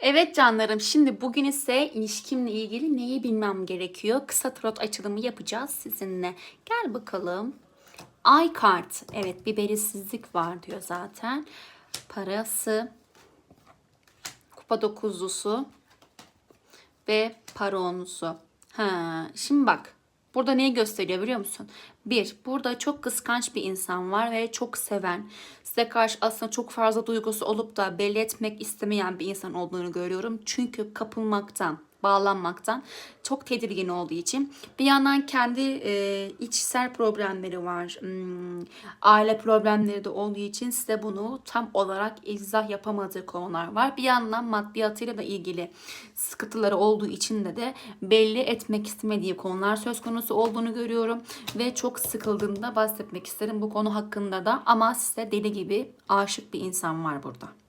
Evet canlarım şimdi bugün ise ilişkimle ilgili neyi bilmem gerekiyor. Kısa tarot açılımı yapacağız sizinle. Gel bakalım. Ay kart. Evet bir belirsizlik var diyor zaten. Parası. Kupa dokuzlusu. Ve para onusu. Ha, şimdi bak. Burada neyi gösteriyor biliyor musun? Bir, burada çok kıskanç bir insan var ve çok seven, size karşı aslında çok fazla duygusu olup da belli etmek istemeyen bir insan olduğunu görüyorum. Çünkü kapılmaktan, bağlanmaktan çok tedirgin olduğu için bir yandan kendi e, içsel problemleri var. Hmm, aile problemleri de olduğu için size bunu tam olarak izah yapamadığı konular var. Bir yandan maddiyatıyla da ilgili sıkıntıları olduğu için de de belli etmek istemediği konular söz konusu olduğunu görüyorum ve çok sıkıldığında bahsetmek isterim bu konu hakkında da ama size deli gibi aşık bir insan var burada.